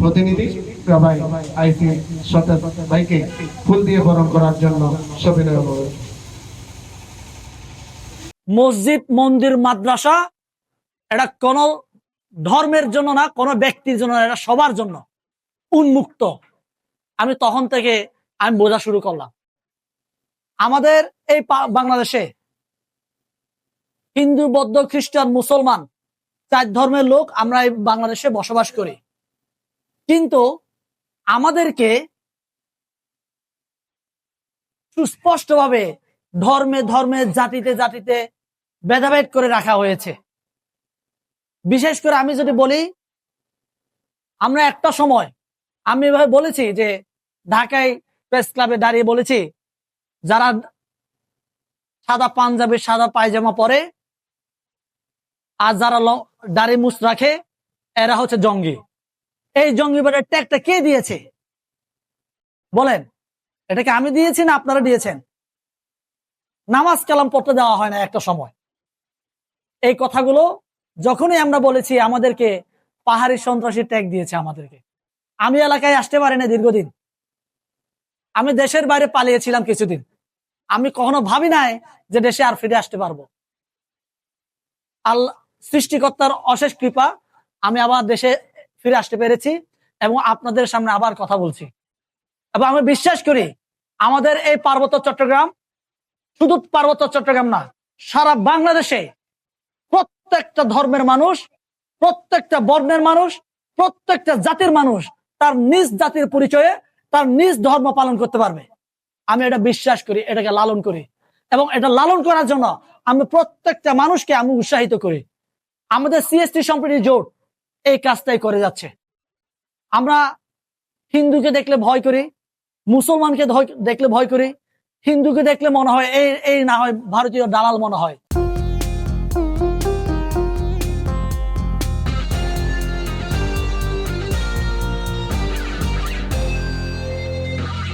প্রতিনিধি ভাই আইসি সতেজ ভাইকে ফুল দিয়ে বরণ করার জন্য সবিনয় অনুরোধ মসজিদ, মন্দির, মাদ্রাসা, এটা কোন ধর্মের জন্য না, কোনো ব্যক্তির জন্য এটা সবার জন্য উন্মুক্ত। আমি তখন থেকে আমি বোঝা শুরু করলাম। আমাদের এই বাংলাদেশে হিন্দু, বৌদ্ধ, খ্রিস্টান, মুসলমান চার ধর্মের লোক আমরা এই বাংলাদেশে বসবাস করি। কিন্তু আমাদেরকে সুস্পষ্টভাবে ধর্মে ধর্মে, জাতিতে জাতিতে ভেদাভেদ করে রাখা হয়েছে। বিশেষ করে আমি যদি বলি, আমরা একটা সময়, আমি এভাবে বলেছি যে ঢাকায় প্রেস ক্লাবে দাঁড়িয়ে বলেছি, যারা সাদা পাঞ্জাবি, সাদা পায়জামা পরে আর যারা দাড়ি মুছ রাখে, এরা হচ্ছে জঙ্গি। এই জঙ্গিবাদের ট্যাগটা কে দিয়েছে? বলেন এটাকে আমি দিয়েছি না আপনারা দিয়েছেন? নামাজ কালাম পড়তে দেওয়া হয় না একটা সময়। এই কথাগুলো যখনই আমরা বলেছি, আমাদেরকে পাহাড়ি সন্ত্রাসী ট্যাগ দিয়েছে আমাদেরকে। আমি এলাকায় আসতে পারি না দীর্ঘদিন। আমি দেশের বাইরে পালিয়েছিলাম কিছুদিন। আমি কখনো ভাবি নাই যে দেশে আর ফিরে আসতে পারব। আল্লাহ, সৃষ্টিকর্তার অশেষ কৃপা, আমি আবার দেশে ফিরে আসতে পেরেছি এবং আপনাদের সামনে আবার কথা বলছি। এবং আমি বিশ্বাস করি আমাদের এই পার্বত্য চট্টগ্রাম শুধু পার্বত্য চট্টগ্রাম না, সারা বাংলাদেশে প্রত্যেকটা ধর্মের মানুষ, প্রত্যেকটা বর্ণের মানুষ, প্রত্যেকটা জাতির মানুষ তার নিজ জাতির পরিচয়ে তার নিজ ধর্ম পালন করতে পারবে। আমি এটা বিশ্বাস করি, এটাকে লালন করি এবং এটা লালন করার জন্য আমি প্রত্যেকটা মানুষকে আমি উৎসাহিত করি। আমাদের সিএসটি সম্প্রীতি জোট এই কাজটাই করে যাচ্ছে। আমরা হিন্দুকে দেখলে ভয় করি, মুসলমানকে দেখলে ভয় করি, হিন্দুকে দেখলে মনে হয় এই এই না হয় ভারতীয় দালাল মনে হয়।